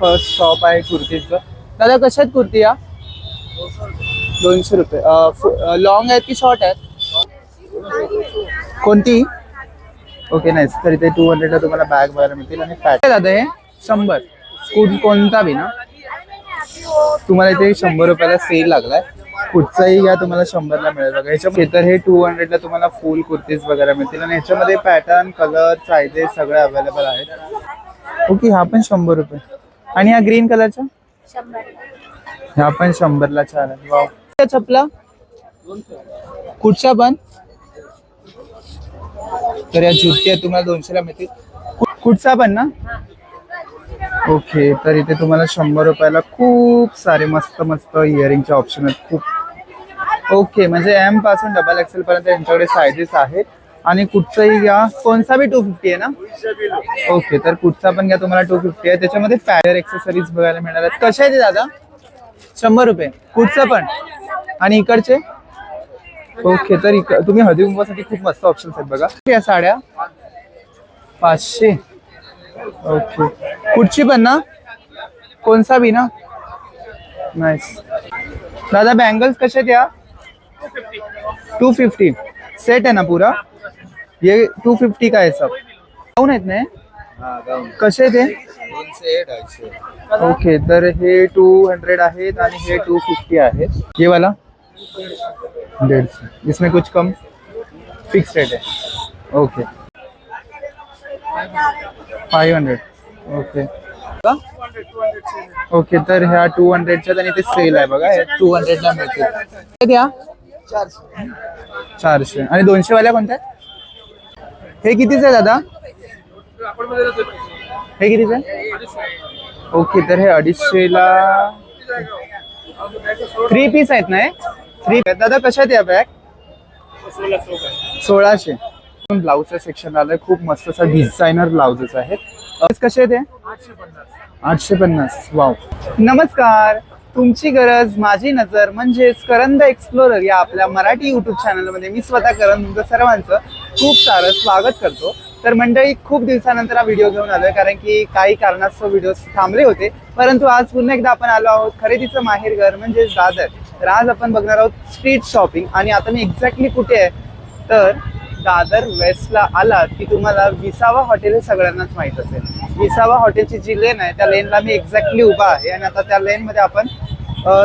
First shop आहे कुर्तीचं. दादा कशा आहेत कुर्ती या? दोनशे रुपये. लॉंग आहेत की शॉर्ट आहेत? कोणती? ओके नाही तर इथे टू हंड्रेडला तुम्हाला बॅग बघायला मिळतील आणि पॅट दादा हे शंभर. कोण कोणता बी ना? तुम्हाला इथे शंभर रुपयाला सेल लागलाय. कुठचाही या तुम्हाला शंभरला मिळेल. बघा ह्याच्यामध्ये तर हे टू हंड्रेडला तुम्हाला फुल कुर्तीज वगैरे मिळतील. आणि ह्याच्यामध्ये पॅटर्न कलर सायझेस सगळे अवेलेबल आहेत. ओके हा पण शंभर रुपये. आणि ह्या ग्रीन कलरचा ह्या पण शंभरला चार आहे. चपला कुठच्या पण? तर या जुत्या तुम्हाला दोनशेला मिळतील. कुठचा पण ना? ओके तर इथे तुम्हाला शंभर रुपयाला खूप सारे मस्त मस्त इयरिंगचे ऑप्शन आहेत. खूप. ओके म्हणजे एमपासून डबल एक्सेल पर्यंत यांच्याकडे सायझेस आहेत. आणि कुठचाही घ्या. कोणता बी टू फिफ्टी आहे ना? ओके तर कुठचा पण घ्या तुम्हाला टू फिफ्टी आहे. त्याच्यामध्ये पॅडर एक्सेसरीज बघायला मिळणार आहेत. कशा आहे ते दादा? शंभर रुपये. कुठचं पण. आणि इकडचे? ओके तर इक तुम्ही हळदी कुंभासाठी खूप मस्त ऑप्शन्स आहेत बघा. या साड्या. पाचशे. ओके कुठची पण ना? कोणसा बी ना? नाईस दादा बँगल्स कसे आहेत या? टू फिफ्टी सेट आहे ना पुरा? ये टू फिफ्टी का आहे सब। गाऊन आहेत ना कसे ते ओके तर हे टू हंड्रेड आहेत आणि हे टू फिफ्टी आहेत ये वाला? डेढ़ सौ इसमें कुछ कम फिक्स रेट है okay. Five hundred okay. Okay तर ह्या टू हंड्रेडच्या आणि ते सेल आहे बघा टू हंड्रेडला मिळतील. हे द्या चारशे. आणि दोनशे वाल्या कोणत्या? हे कितीच आहे दादा? हे कितीच आहे? ओके तर हे अडीचशेला थ्री पीस आहेत ना थ्री दादा कशा आहेत या बॅग सोळाशे. ब्लाऊजचं सेक्शन आलंय. खूप मस्त असं डिझायनर ब्लाउजेस आहेत. कसे आहेत आठशे पन्नास. वाव नमस्कार. तुमची गरज माझी नजर म्हणजेच करंद एक्सप्लोरर या आपल्या मराठी युट्यूब चॅनलमध्ये मी स्वतः करंद तुमचं सर्वांचं खूप सारं स्वागत करतो. तर मंडळी खूप दिवसानंतर हा व्हिडिओ घेऊन आलोय कारण की काही कारणास्तव व्हिडिओ थांबले होते. परंतु आज पुन्हा एकदा आपण आलो आहोत खरेदीचं माहेरघर म्हणजेच दादर. तर आज आपण बघणार आहोत स्ट्रीट शॉपिंग आणि आता मी एक्झॅक्टली कुठे आहे? तर दादर वेस्टला आलात की तुम्हाला विसावा हॉटेल हे सगळ्यांनाच माहीत असेल. विसावा हॉटेलची जी लेन आहे त्या लेनला मी एक्झॅक्टली उभा आहे आणि आता त्या लेनमध्ये आपण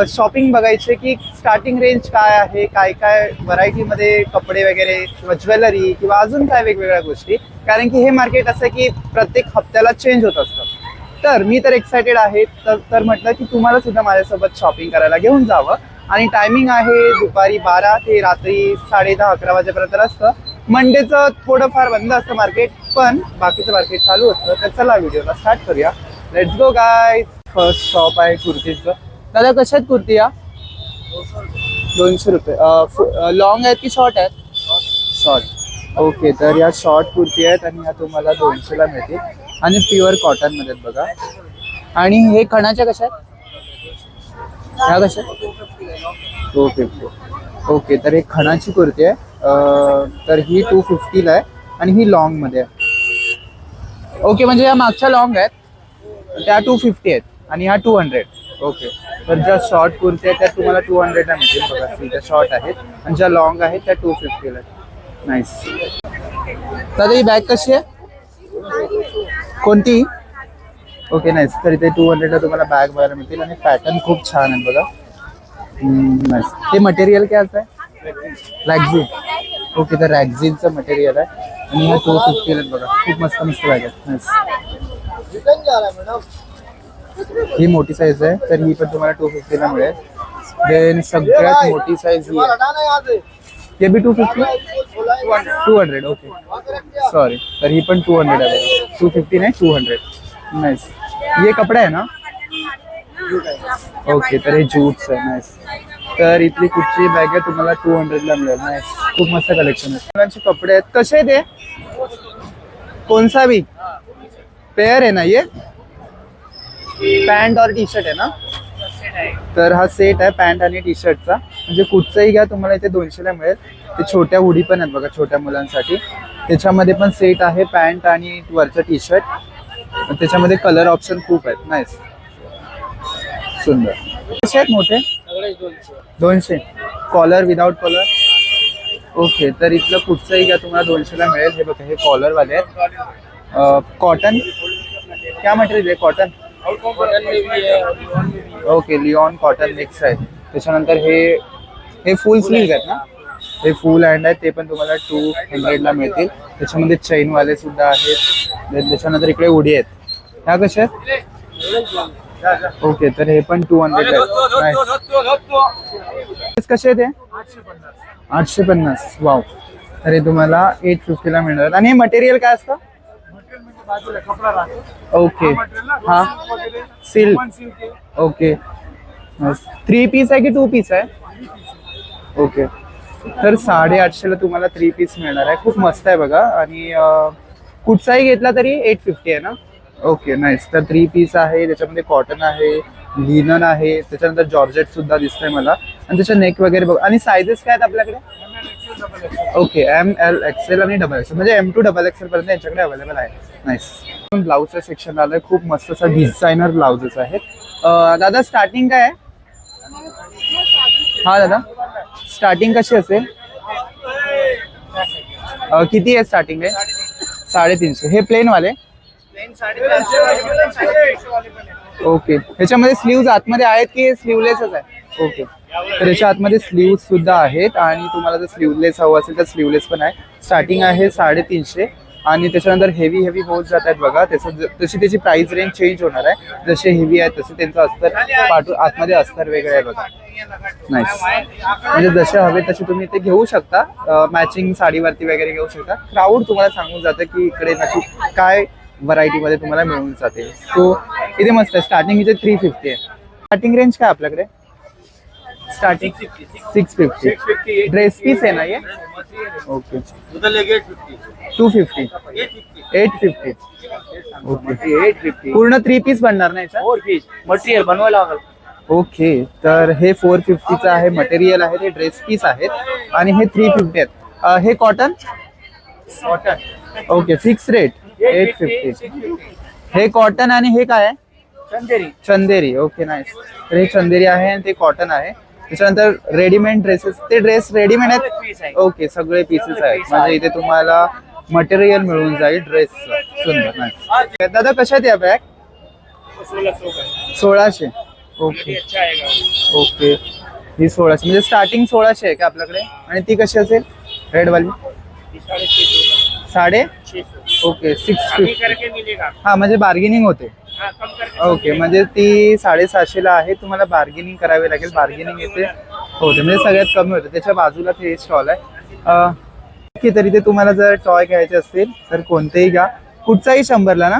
शॉपिंग बघायचे की स्टार्टिंग रेंज काय आहे काय काय व्हरायटीमध्ये कपडे वगैरे किंवा ज्वेलरी किंवा अजून काय वेगवेगळ्या गोष्टी. कारण की हे मार्केट असं की प्रत्येक हप्त्याला चेंज होत असतं. तर मी तर एक्सायटेड आहे. तर तर म्हटलं की तुम्हाला सुद्धा माझ्यासोबत शॉपिंग करायला घेऊन जावं. आणि टायमिंग आहे दुपारी बारा ते रात्री साडे दहा अकरा वाजेपर्यंत असतं मंडेचं थोडंफार बंद असतं मार्केट पण बाकीचं मार्केट चालू असतं तर चला व्हिडिओला स्टार्ट करूया. Let's go guy first shop आहे कुर्तीचं. दादा कशा आहेत कुर्ती या दोनशे रुपये. लॉंग आहेत की शॉर्ट आहेत? शॉर्ट ओके तर या शॉर्ट कुर्ती आहेत आणि ह्या तुम्हाला दोनशेला मिळतील. आणि प्युअर कॉटनमध्ये आहेत बघा. आणि हे खणाच्या कशा आहेत ह्या कशा टू फिफ्टी ओके तर हे खणाची कुर्ती आहे. तर ही टू फिफ्टीला आहे आणि ही लॉंगमध्ये आहे. ओके म्हणजे या मागच्या लॉंग आहेत. त्या टू फिफ्टी आहेत आणि ह्या टू हंड्रेड ओके तर ज्या शॉर्ट कुर्ती आहेत त्या तुम्हाला टू हंड्रेडला मिळतील बघा. सी शॉर्ट आहेत आणि ज्या लॉंग आहेत त्या टू फिफ्टीला आहेत. नाईस दादा ही बॅग कशी आहे? कोणती? ओके नाईस तर इथे टू हंड्रेडला तुम्हाला बॅग बघायला मिळतील आणि पॅटर्न खूप छान आहे बघा. नाईस ते मटेरियल काय असं आहे? रॅक्झिन ओके तर रॅक्झिनचं मटेरियल ह्या टू बघा खूप मस्त मस्त बॅग ही मोठी साईज आहे तर ही पण तुम्हाला टू फिफ्टीला मिळेल देन सगळ्यात मोठी साईज ही आहे हे। बी two fifty two hundred okay sorry तर ही पण टू हंड्रेड आहे टू फिफ्टी नाही टू हंड्रेड नाईस ये कपडा आहे ना? ओके तर हे जूट्स आहे नाईस तर इथली कुठची बॅग आहे तुम्हाला टू हंड्रेडला मिळेल. नाईस खूप मस्त कलेक्शन आहे. मुलांचे कपडे आहेत. कसे ते कोणसा बी पेअर आहे ना ये पॅन्ट और टी शर्ट आहे ना? तर हा सेट आहे पॅन्ट आणि टी शर्टचा म्हणजे कुठचंही घ्या तुम्हाला इथे दोनशेला मिळेल. ते छोट्या हुडी पण आहेत बघा छोट्या मुलांसाठी. त्याच्यामध्ये पण सेट आहे पॅन्ट आणि वरचं टी शर्ट त्याच्यामध्ये कलर ऑप्शन खूप आहेत. नाईस सुंदर. कसे आहेत मोठे? दोनशे. कॉलर विदाउट कॉलर ओके तर इथलं कुठचंही घ्या तुम्हाला दोनशेला मिळेल. हे बघा हे कॉलरवाले आहेत. कॉटन क्या मटेरियल आहे कॉटन ओके लिओन कॉटन मिक्स आहे. त्याच्यानंतर हे हे फुल स्लीव्ह आहेत ना? हे फुल हँड आहेत ते पण तुम्हाला टू हंड्रेडला मिळतील. त्याच्यामध्ये चैनवाले सुद्धा आहेत. त्याच्यानंतर इकडे उडी आहेत. ह्या कशा आहेत? ओके तर हे पण टू हंड्रेड कसे आहेत आठशे पन्नास. वाव तर हे तुम्हाला एट फिफ्टीला मिळणार. आणि हे मटेरियल काय असतं? ओके हा. सिल्क ओके थ्री पीस आहे की टू पीस आहे? ओके तर साडेआठशेला तुम्हाला थ्री पीस मिळणार आहे. खूप मस्त आहे बघा. आणि कुठचाही घेतला तरी एट फिफ्टी आहे ना? ओके नाईस तर थ्री पीस आहे त्याच्यामध्ये कॉटन आहे लिनन आहे त्याच्यानंतर जॉर्जेट सुद्धा दिसतंय मला. आणि त्याच्या नेक वगैरे बघ आणि सायझेस काय आहेत आपल्याकडे? ओके एम एल एक्सेल आणि डबल एक्सेल म्हणजे एम टू डबल एक्सेल पर्यंत यांच्याकडे अवेलेबल आहे. नाईस ब्लाऊजचं सेक्शन आलंय खूप मस्त असं डिझायनर ब्लाउजेस आहेत. दादा स्टार्टिंग काय आहे? हा दादा. स्टार्टिंग कशी असेल? किती आहे स्टार्टिंग आहे साडेतीनशे. हे प्लेन वाले? ओके ह्याच्यामध्ये स्लीव्ज आतमध्ये आहेत की स्लीवलेसच आहे? ओके तर याच्या आतमध्ये स्लीव्ह सुद्धा आहेत आणि तुम्हाला जर स्लीवलेस हवं असेल तर स्लीवलेस पण आहे. स्टार्टिंग आहे साडेतीनशे आणि त्याच्यानंतर हेवी हेवी होत जात आहेत बघा. त्याचं तशी त्याची प्राइस रेंज चेंज होणार आहे. जसे हेवी आहेत तसे त्यांचं अस्तर पाठू आतमध्ये अस्तर वेगळं आहे बघा. नाईस म्हणजे जसे हवे तसे तुम्ही ते घेऊ शकता. मॅचिंग साडीवरती वगैरे घेऊ शकता. क्राऊड तुम्हाला सांगून जातं की इकडे नक्की काय व्हरायटीमध्ये तुम्हाला मिळून जाते. सो इथे मस्त आहे. स्टार्टिंग इथे थ्री फिफ्टी आहे. स्टार्टिंग रेंज काय आपल्याकडे? Starting six fifty dress piece आहे ना ये okay two fifty eight fifty okay eight fifty पूर्ण थ्री पीस बनणार नाही याच्यात? फोर पीस मटेरियल बनवायला लागेल. ओके तर हे फोर फिफ्टीचं आहे मटेरियल आहे हे ड्रेस पीस आहेत आणि हे थ्री फिफ्टी आहेत. हे cotton cotton okay fix rate eight fifty हे कॉटन आणि हे काय आहे? चंदेरी. चंदेरी. ओके नाईस तर हे चंदेरी आहे आणि ते कॉटन आहे. त्याच्यानंतर रेडीमेड ड्रेसेस ते ड्रेस रेडीमेड आहेत? आहे. ओके सगळे पीसेस आहेत. म्हणजे इथे तुम्हाला मटेरियल मिळून जाईल ड्रेस सुंदर nice. दादा कशात या बॅग सोळाशे. ओके ओके ही सोळाशे. म्हणजे स्टार्टिंग सोळाशे आहे का आपल्याकडे? आणि ती कशी असेल? रेडवाली साडे ओके सिक्स फिफ्टी करके मिलेगा. हा म्हणजे बार्गेनिंग होते. हाँ कम करके ओके म्हणजे ती साडेसहाशेला आहे तुम्हाला बार्गेनिंग करावी लागेल बार्गेनिंग येते. होते म्हणजे सगळ्यात कमी होते. त्याच्या बाजूला ते स्टॉल आहे. अं, ओके तरी ते तुम्हाला जर टॉय घ्यायचे असतील तर कोणतेही घ्या. कुठचाही शंभरला ना?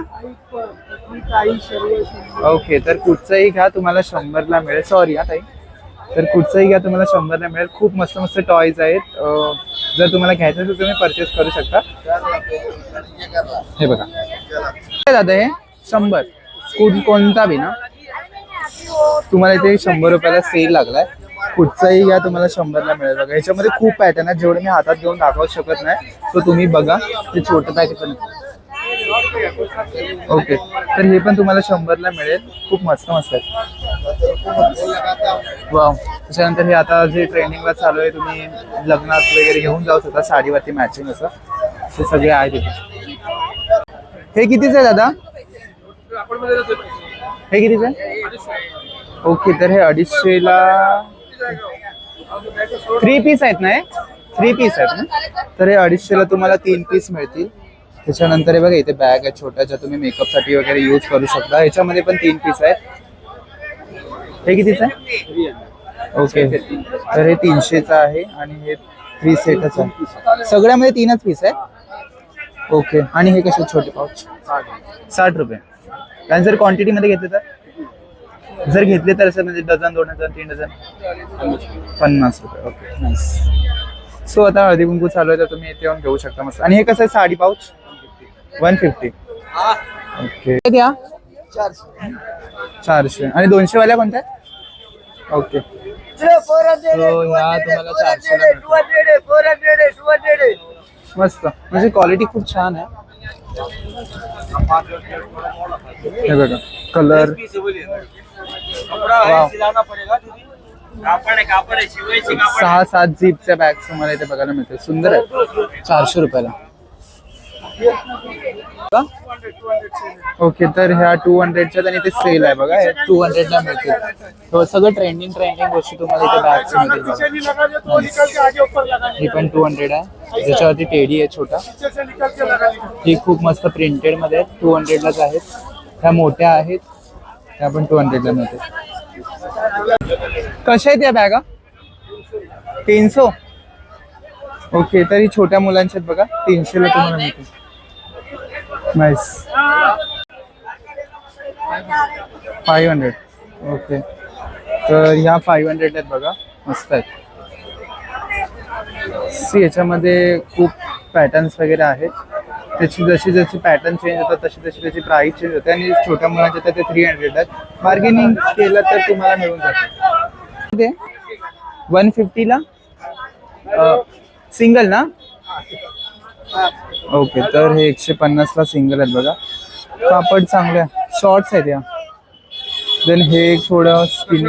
ओके तर कुठचंही घ्या तुम्हाला शंभरला मिळेल. सॉरी हा ताई. तर कुठचंही घ्या तुम्हाला शंभरला मिळेल. खूप मस्त मस्त टॉयज आहेत. जर तुम्हाला घ्यायचं असेल तर तुम्ही परचेस करू शकता. हे बघा. काय दादा हे शंभर. कुठ कोणता बी ना? तुम्हाला इथे शंभर रुपयाला सेल लागलाय. कुठचाही घ्या तुम्हाला शंभरला मिळेल बघा. ह्याच्यामध्ये खूप पॅटर्न आहेत. जेवढे मी हातात घेऊन दाखवू शकत नाही तो तुम्ही बघा. ते छोटं पॅकेट पण ओके. तर हे पण तुम्हाला शंभरला मिळेल. खूप मस्त मस्त आहे. वा त्याच्यानंतर हे आता जे ट्रेनिंगला चालू आहे तुम्ही लग्नात वगैरे घेऊन जाऊ शकता. साडीवरती मॅचिंग असं. ते सगळे आहे तिथे हे कितीच आहे दादा? हे कितीच आहे? ओके तर हे अडीचशेला थ्री पीस आहेत ना थ्री पीस आहेत ना? तर हे अडीचशेला तुम्हाला तीन पीस मिळतील. त्याच्यानंतर हे बघा इथे बॅग आहे छोट्याच्या तुम्ही मेकअपसाठी वगैरे यूज करू शकता. याच्यामध्ये पण तीन पीस आहेत. हे कितीच आहे? ओके तर हे तीनशेचं आहे आणि हे थ्री सेटच आहे. सगळ्यामध्ये तीनच पीस आहे ओके आणि हे कसे छोटे पाऊच साठ रुपये. आणि जर क्वांटिटीमध्ये घेतले तर? जर घेतले तर असं म्हणजे डझन दोन हजार तीन डझन पन्नास रुपये. ओके नाईस सो आता हळदी कुंकू चालू आहे तर तुम्ही इथे येऊन घेऊ शकता मस्त. आणि हे कसं आहे? Sari pouch one fifty okay द्या चारशे आणि दोनशे वाल्या कोणत्या? ओके So, ह्या तुम्हाला चारशेला मिळतात. मस्त. म्हणजे क्वालिटी खूप छान आहे. हे बघा कलर कपड़ा वाह. है सिलाना पड़ेगा दीदी कापड आहे कापड आहे शिवायची कापड सहा सात जीपच्या बॅग्स तुम्हाला इथे बघायला मिळते सुंदर आहे. चारशे रुपयाला. का? ओके तर ह्या टू हंड्रेडच्या आणि ते सेल आहे बघा टू हंड्रेडला मिळतील. सगळं ट्रेंडिंग ट्रेंडिंग गोष्टी तुम्हाला इथे बॅग्स मिळतील ही पण टू हंड्रेड आहे. ज्याच्यावरती टेडी आहे छोटा. ही खूप मस्त प्रिंटेडमध्ये आहेत. टू हंड्रेडलाच आहेत. ह्या मोठ्या आहेत. त्या पण टू हंड्रेडला मिळतील. कशा आहेत या बॅगा तीनशे? ओके तर ही छोट्या मुलांच्या आहेत बघा. तीनशेला तुम्हाला मिळतील. नाईस फाईव्ह हंड्रेड ओके तर ह्या फाईव्ह हंड्रेड आहेत बघा. मस्त आहेत. सी याच्यामध्ये खूप पॅटर्न्स वगैरे आहेत. त्याची जशी जशी पॅटर्न चेंज होतात तशी तशी त्याची प्राईस चेंज होते. आणि छोट्या मुलांच्या तर ते थ्री हंड्रेड आहेत. बार्गेनिंग केलं तर तुम्हाला मिळून जातं. ते वन फिफ्टीला सिंगल ना? ओके तर हे एकशे पन्नासला सिंगल आहेत बघा. कापड चांगल्या शॉर्ट्स आहेत या. देन हे एक थोडं स्किन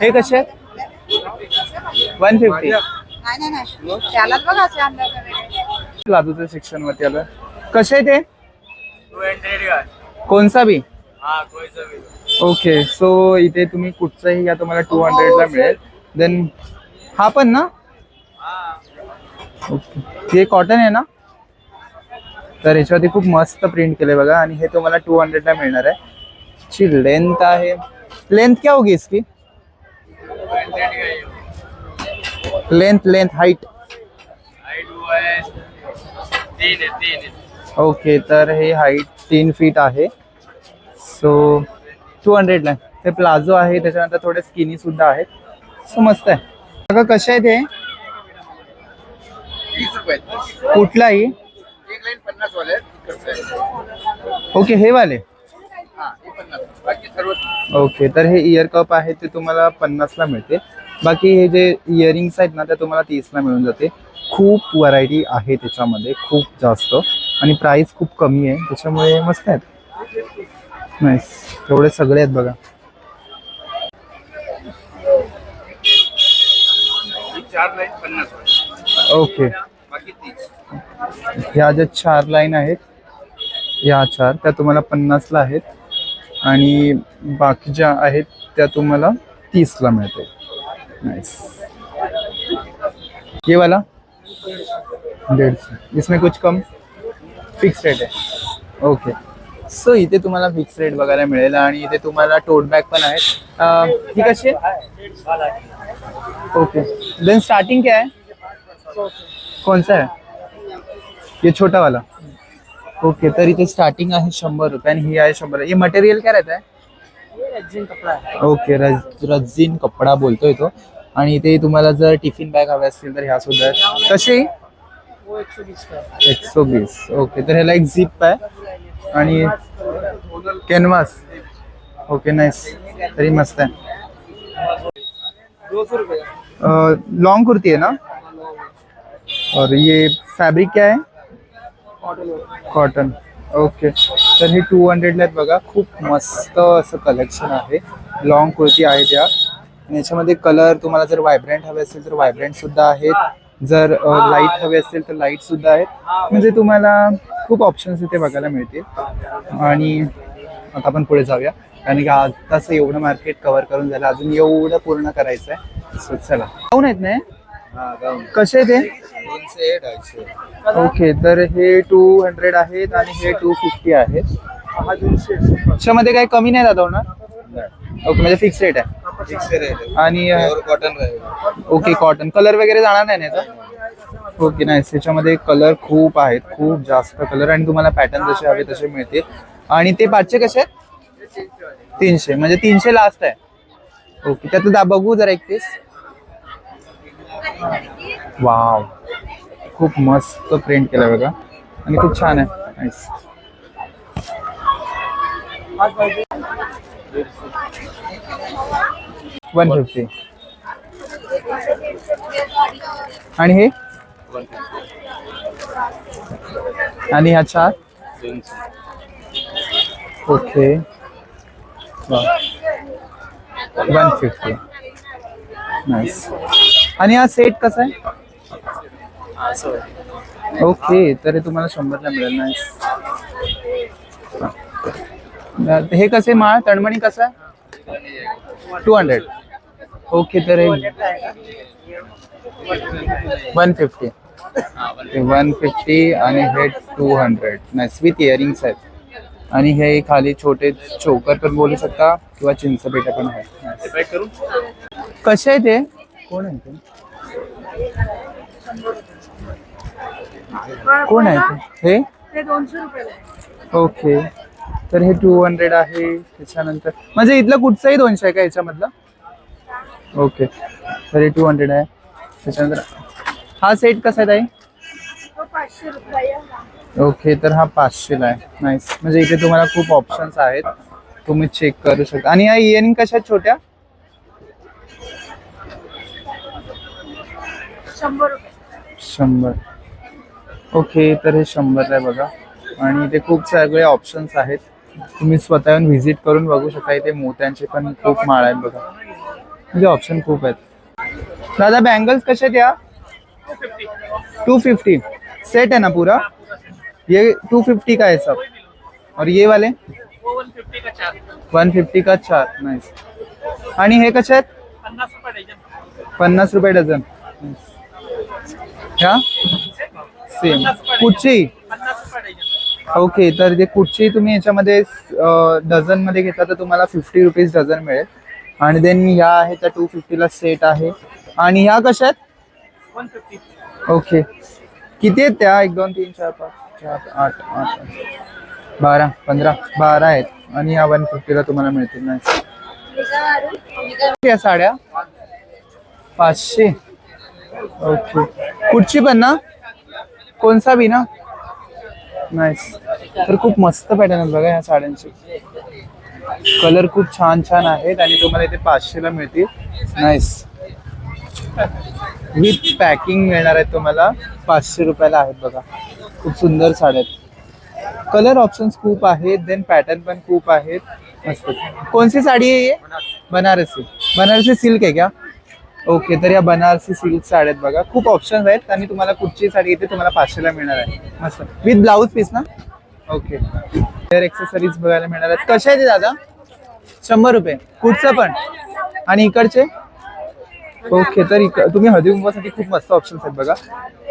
हे कसे आहेत? वन फिफ्टी नाही लादूचं सेक्शन वरती आलं कसे आहे ते टू कोणसा बी? ओके सो इथे तुम्ही कुठचाही या तुम्हाला टू हंड्रेडला मिळेल. देन हा पण ना? ओके. हे कॉटन आहे ना? तर याच्यावरती खूप मस्त प्रिंट केले बघा. आणि हे तुम्हाला टू हंड्रेडला मिळणार आहे. ची लेंथ आहे. लेंथ क्या होगी इसकी? लेंथ लेंथ हाईट ओके तर हे हाईट तीन फीट आहे. सो टू हंड्रेडला हे प्लाझो आहे. त्याच्यानंतर थोडे स्किनी सुद्धा आहेत. सो मस्त आहे. बघा कसे हे? तीस रुपये कुठलाही? आहे. ओके हे वाले? ओके तर हे इयर कप आहे ते तुम्हाला पन्नासला मिळते. बाकी हे जे इयरिंग्स आहेत ना ते तुम्हाला तीसला मिळून जाते. खूप व्हरायटी आहे त्याच्यामध्ये खूप जास्त. आणि प्राइस खूप कमी आहे त्याच्यामुळे मस्त आहेत. नाईस एवढे सगळे आहेत बघा. चार लाईन पन्नास ओके. बाकी तीस. ह्या ज्या चार लाईन आहेत ह्या चार त्या तुम्हाला पन्नासला आहेत. आणि बाकी ज्या आहेत त्या तुम्हाला तीसला मिळते नाइस ये वाला? डेढ़ सौ इसमें कुछ कम? फिक्स रेट आहे. ओके सो इथे तुम्हाला फिक्स रेट बघायला मिळेल आणि इथे तुम्हाला टोट बॅग पण आहेत. ही कशी आहे. ओके. देन स्टार्टिंग क्या है? कौन सा है? ये छोटा वाला. ओके तर इथे स्टार्टिंग आहे शंभर रुपये आणि ही आहे शंभर. हे मटेरियल काय राहत आहे ओके रज रजिन कपडा बोलतोय तो. आणि इथे तुम्हाला जर टिफिन बॅग हव्या असतील तर ह्या सुद्धा. कशी? एकशे वीस ओके तर ह्याला एक झिप आहे. आणि कॅनव्हास ओके नाईस तरी मस्त आहे. लॉन्ग कुर्ती है ना? और ये फैब्रिक क्या है? कॉटन ओके तर हे टू हंड्रेडला आहेत बघा. खूप मस्त असं कलेक्शन आहे. लॉंग कुर्ती आहे त्या. याच्यामध्ये कलर तुम्हाला जर व्हायब्रंट हवे असतील तर व्हायब्रंट सुद्धा आहेत. जर लाइट हवे असतील तर लाइट सुद्धा आहेत. म्हणजे तुम्हाला खूप ऑप्शन्स इथे बघायला मिळतील. आणि आता आपण पुढे जाऊया. कारण की आताच एवढं मार्केट कव्हर करून झालं अजून एवढं पूर्ण करायचं आहे सो चला. जाऊन आहेत ना हे? हा गाऊन. कसे ते ओके तर हे टू हंड्रेड आहेत आणि हे टू फिफ्टी आहेत. त्याच्यामध्ये काही कमी नाही दादा होणार? ओके म्हणजे फिक्स रेट आहे. आणि कॉटन राहिले ओके कॉटन कलर वगैरे जाणार नाही ना याचा? ओके नाही त्याच्यामध्ये कलर खूप आहेत. खूप जास्त कलर आणि तुम्हाला पॅटर्न जसे हवे तसे मिळतील. आणि ते पाचशे कसे आहेत? तीनशे म्हणजे तीनशे लास्ट आहे. ओके त्यात दा बघू जरा एक पीस वाव खूप मस्त प्रिंट केलं बघा. आणि खूप छान आहे. वन फिफ्टी आणि हे? आणि ह्या चार? Okay one fifty. नाईस आणि हा सेट कसा आहे? ओके तर तुम्हाला शंभरला मिळेल. नाईस हे. कसे माळ? तणमणी कसं आहे? टू हंड्रेड ओके तर हे वन फिफ्टी वन फिफ्टी आणि हे two hundred nice with earrings आहेत. आणि हे खाली छोटे चोकर पण बोलू शकता किंवा चिंचपेटा पण आहे. कसे आहे ते? कोण आहे ते? कोण आहे ते? हे? ते दोनशे रुपये ओके. तर हे टू हंड्रेड आहे. त्याच्यानंतर म्हणजे इथलं कुठचंही दोनशे आहे का याच्यामधलं? ओके. तर हे टू हंड्रेड आहे. त्याच्यानंतर हा सेट कसा आहे ताई? तो पाचशे रुपये ओके तर हा पाचशेला आहे. नाईस म्हणजे इथे तुम्हाला खूप ऑप्शन्स आहेत. तुम्ही चेक करू शकता. आणि या इयरिंग कशा आहेत छोट्या? शंभर ओके तर हे शंभरला आहे बघा. आणि इथे खूप सगळे ऑप्शन्स आहेत. तुम्ही स्वतः येऊन व्हिजिट करून बघू शकता. इथे मोत्यांचे पण खूप माळ आहेत बघा. म्हणजे ऑप्शन खूप आहेत. दादा बँगल्स कसे आहेत या? टू फिफ्टी सेट है ना पूरा? ये टू फिफ्टी का है सब। और ये वाले? वन फिफ्टी का चार वन फिफ्टी का चार नाईस आणि हे कसे आहेत? पन्नास रुपये डझन। पन्नास रुपये डझन ह्या? सेम कुठची? ओके तर ते कुठची तुम्ही याच्यामध्ये डझनमध्ये घेतला तर तुम्हाला फिफ्टी रुपीज डझन मिळेल. आणि देन ह्या आहे त्या टू फिफ्टीला सेट आहे. आणि ह्या कशा आहेत? ओके किती आहेत त्या? एक दोन तीन चार पाच. चार आठ आठ बारा पंधरा. बारा आहेत. आणि या वन फिफ्टीला तुम्हाला मिळतील नाही. या साड्या? पाचशे. ओके. कुठची पण ना? कोणसा बी ना? नाईस तर खूप मस्त पॅटर्न आहेत बघा या साड्यांचे. कलर खूप छान छान आहेत आणि तुम्हाला इथे पाचशेला मिळतील. नाईस विथ पॅकिंग मिळणार आहे तुम्हाला पाचशे रुपयाला आहेत बघा. खूप सुंदर साड्या आहेत. कलर ऑप्शन्स खूप आहेत देन पॅटर्न पण खूप आहेत. मस्त. कोणती साडी आहे बनारसी. बनारसी सिल्क आहे का? ओके तर या बनारसी सिल्क साड्या आहेत बघा. खूप ऑप्शन्स आहेत आणि तुम्हाला कुठची साडी येते तुम्हाला पाचशेला मिळणार आहे. मस्त. विथ ब्लाऊज पीस ना? ओके हेअर एक्सेसरीज बघायला मिळणार आहेत. कशा आहेत दादा? शंभर रुपये. कुठचं पण? आणि इकडचे? ओके तर इक तुम्ही हळदी कुंकवासाठी खूप मस्त ऑप्शन्स आहेत बघा.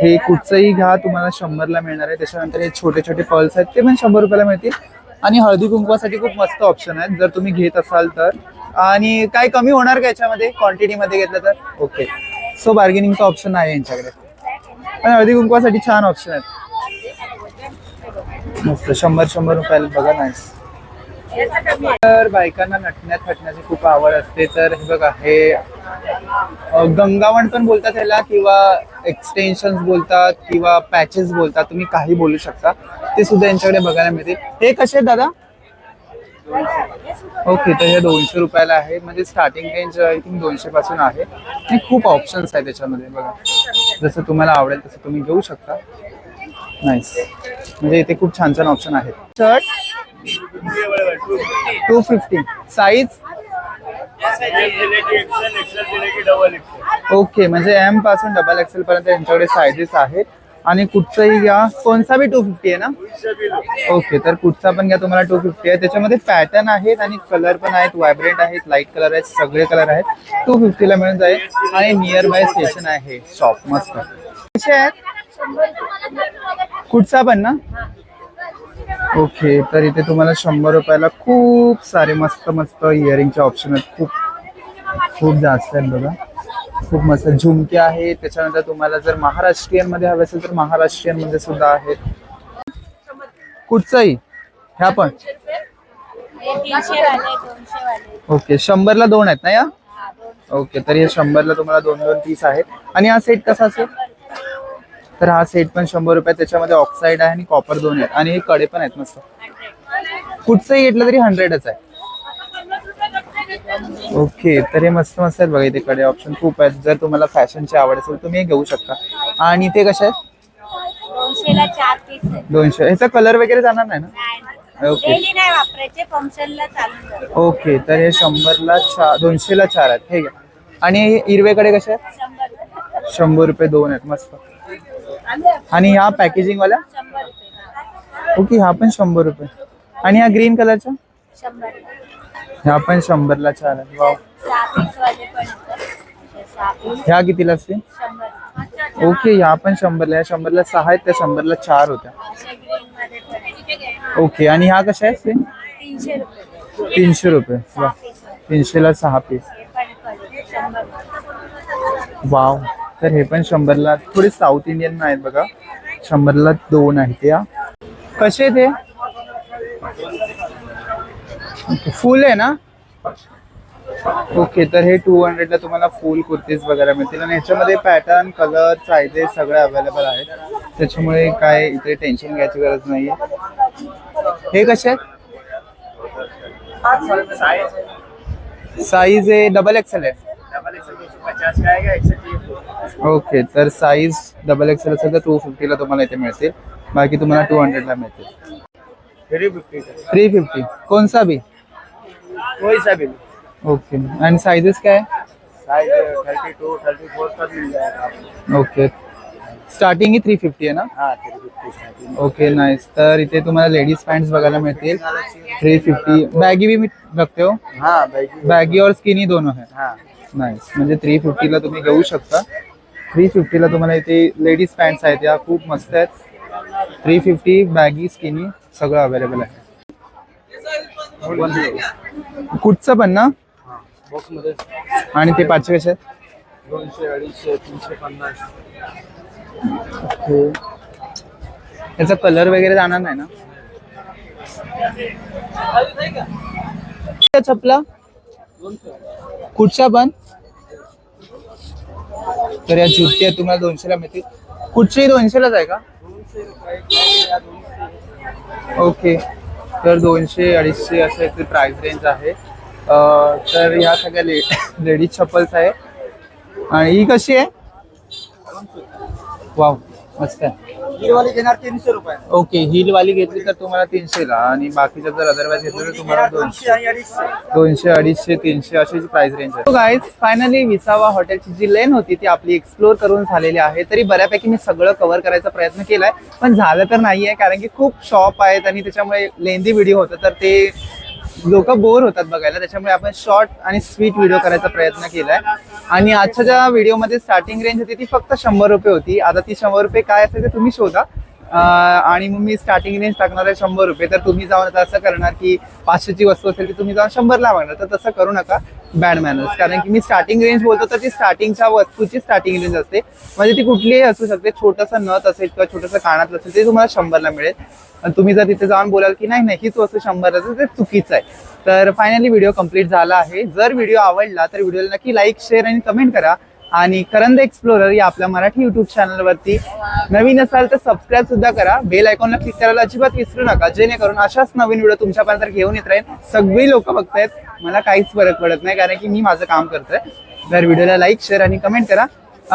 हे कुठचंही घ्या तुम्हाला शंभरला मिळणार आहे. त्याच्यानंतर हे छोटे छोटे पर्ल्स आहेत ते पण शंभर रुपयाला मिळतील. आणि हळदी कुंकवासाठी खूप मस्त ऑप्शन आहेत. जर तुम्ही घेत असाल तर. आणि काय कमी होणार का याच्यामध्ये? क्वांटिटीमध्ये घेतलं तर? ओके सो बार्गेनिंगचा ऑप्शन आहे यांच्याकडे. आणि हळदी कुंकवासाठी छान ऑप्शन आहेत. मस्त शंभर शंभर रुपयाला बघा नाहीस तर बायकांना नटण्यात थटण्याची खूप आवड असते. तर हे बघा हे गंगावण पण बोलतात ह्याला किंवा एक्सटेन्शन बोलतात किंवा पॅचेस बोलतात तुम्ही काही बोलू शकता. ते सुद्धा यांच्याकडे बघायला मिळते हे कसे आहेत दादा? ओके तर हे दोनशे रुपयाला आहे. म्हणजे स्टार्टिंग रेंज आय थिंक दोनशे पासून आहे. आणि खूप ऑप्शन्स आहेत त्याच्यामध्ये बघा. जसं तुम्हाला आवडेल तसं तुम्ही घेऊ शकता. नाईस म्हणजे इथे खूप छान छान ऑप्शन आहेत. Shirt two fifty size okay म्हणजे एमपासून डबल एक्सेल पर्यंत यांच्याकडे सायजेस आहेत. आणि कुठचंही घ्या कोणचा बी टू फिफ्टी आहे ना? ओके तर कुठचा पण घ्या तुम्हाला टू फिफ्टी आहे. त्याच्यामध्ये पॅटर्न आहेत आणि कलर पण आहेत व्हायब्रंट आहेत लाइट कलर आहेत सगळे कलर आहेत. टू फिफ्टीला मिळून जाईल. आणि नियर बाय स्टेशन आहे. शॉप मस्त. कसे आहेत कुठचा पण ना? ओके तर इथे तुम्हाला शंभर रुपयाला खूप सारे मस्त मस्त इयरिंगचे ऑप्शन आहेत. खूप खूप जास्त आहेत बघा. खूप मस्त झुमके आहेत. त्याच्यानंतर तुम्हाला जर महाराष्ट्रीयनमध्ये हवे असेल तर महाराष्ट्रीयनमध्ये सुद्धा आहेत. कुठचंही ह्या पण. ओके शंभरला दोन आहेत ना या? ओके तर हे शंभरला तुम्हाला दोन दोन पीस आहेत. आणि हा सेट कसा असेल? तर हा सेट पण शंभर रुपये त्याच्यामध्ये ऑक्साईड आहे आणि कॉपर दोन आहेत. आणि हे कडे पण आहेत मस्त. कुठचंही घेतलं तरी हंड्रेडच आहे. ओके तर हे मस्त मस्त आहेत बघा इथे कडे. ऑप्शन खूप आहेत. जर तुम्हाला फॅशनची आवड असेल तुम्ही हे घेऊ शकता. आणि ते कसे आहेत? दोनशे. ह्याचा कलर वगैरे जाणार नाही ना? ओके. ओके तर हे शंभरला चार दोनशेला चार आहेत. हे घ्या. आणि हिरवेकडे कसे आहेत? शंभर रुपये दोन आहेत. मस्त. आणि ह्या पॅकेजिंग वाल्या शंभर रुपये ओके ह्या पण शंभर रुपये. आणि ह्या ग्रीन कलरच्या शंभर ह्या पण शंभरला चार आहेत वाव सहा पीस वाले पण येतात. असे सहा पीस ह्या कितीला असतील? शंभर ओके ह्या पण शंभरला ह्या शंभरला सहा आहेत त्या शंभरला चार होत्या. असे ग्रीन मध्ये पण आहे. ओके आणि ह्या कशा आहेत सेम तीनशे रुपये. तीनशे रुपये सहा वा पीस वाले. तीनशेला सहा पीस हे पण कलर शंभर वाव तर हे पण शंभरला थोडे साऊथ इंडियन आहेत बघा. शंभरला दोन आहेत या. कसे आहेत हे? फुल आहे ना? ओके तर हे टू हंड्रेडला तुम्हाला फुल कुर्तीज वगैरे मिळतील. आणि ह्याच्यामध्ये पॅटर्न कलर सायझेस सगळे अवेलेबल आहेत. त्याच्यामुळे काय इथे टेन्शन घ्यायची गरज नाहीये. हे कसे आहेत? साईज आहे. डबल एक्सेल आहे. ओके तर साईज डबल एक्सेल असेल तर टू फिफ्टीला तुम्हाला इथे मिळतील बाकी तुम्हाला टू हंड्रेडला मिळतील थ्री फिफ्टी थ्री फिफ्टी कोणसा बी कोई सा भी। ओके आणि साईजेस काय size thirty two thirty four का मिल जाएगा ओके स्टार्टिंग ही थ्री फिफ्टी आहे ना? हाँ three fifty starting okay nice तर इथे तुम्हाला लेडीज़ पॅन्ट्स बघायला मिळतील थ्री फिफ्टी बॅगी भी रखते हो? हाँ बैगी बॅगी और स्किनी दोनों है। हाँ नाईस म्हणजे थ्री फिफ्टीला तुम्ही घेऊ शकता. थ्री फिफ्टीला तुम्हाला इथे लेडीज पॅन्ट्स आहेत या खूप मस्त आहेत. थ्री फिफ्टी बॅगी स्किनी सगळं अवेलेबल आहे. कुठचं पण ना? आणि ते पाचशे कसे आहेत? दोनशे अडीचशे तीनशे पन्नास ओके याचा कलर वगैरे जाणार नाही ना? चपला कुठच्या पण? तर या जुत्या तुम्हाला दोनशेला मिळतील. कुठचेही दोनशेलाच आहे का? ओके. तर दोनशे अडीचशे असं याची प्राइस रेंज आहे. तर ह्या सगळ्या ले लेडीज चप्पल्स आहे. आणि ही कशी आहे? वाव. मस्त आहे वाली देणार तीनशे रुपये. ओके हिल वाली घेतली तर तुम्हाला तीनशेला आणि बाकीच्या जर अदरवाईज घेतलं तर तुम्हाला दोनशे आणि अडीचशे. दोनशे अडीचशे तीनशे अशी प्राइस रेंज आहे. गाईज फायनली विसावा हॉटेलची जी लेन होती ती आपली एक्सप्लोर करून झालेली आहे. तरी बऱ्यापैकी मी सगळं कव्हर करायचा प्रयत्न केलाय पण झालं तर नाहीये कारण की खूप शॉप आहेत आणि त्याच्यामुळे लेंदी व्हिडिओ होतं तर ते लोक बोर होतात बघायला त्याच्यामुळे आपण शॉर्ट आणि स्वीट व्हिडिओ करायचा प्रयत्न केलाय. आणि आजच्या ज्या व्हिडिओमध्ये स्टार्टिंग रेंज होती ती फक्त शंभर रुपये होती. आता ती शंभर रुपये काय असेल ते तुम्ही शोधा. आणि मग मी स्टार्टिंग रेंज टाकणार आहे शंभर रुपये. तर तुम्ही जाऊन आता असं करणार की पाचशेची वस्तू असेल ती तुम्ही जाऊन शंभरला मागणार. तर तसं करू नका बॅड मॅनर्स कारण की मी स्टार्टिंग रेंज बोलतो तर ती स्टार्टिंगच्या वस्तूची स्टार्टिंग रेंज असते. म्हणजे ती कुठलीही असू शकते छोटंसं नथ असेल किंवा छोटंसं कानातलं असेल ते तुम्हाला शंभरला मिळेल. आणि तुम्ही जर तिथे जाऊन बोलाल की नाही नाही हीच वस्तू शंभर असेल ते चुकीचं आहे. तर फायनली व्हिडिओ कंप्लीट झाला आहे. जर व्हिडिओ आवडला तर व्हिडिओला नक्की लाईक शेअर आणि कमेंट करा. आणि करंद एक्सप्लोरर या आपल्या मराठी युट्यूब चॅनलवरती नवीन असाल तर सबस्क्राईब सुद्धा करा. बेल आयकॉनला क्लिक करायला अजिबात विसरू नका. जेणेकरून अशाच नवीन व्हिडिओ तुमच्यापर्यंत घेऊन येत राहील सगळी लोक बघतायत. मला काहीच फरक पडत नाही कारण की मी माझं काम करतोय. तर व्हिडिओला लाईक शेअर आणि कमेंट करा.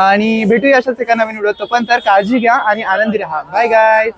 आणि भेटूया अशाच एका नवीन व्हिडिओ तो पण तर काळजी घ्या आणि आनंदी राहा. Bye guys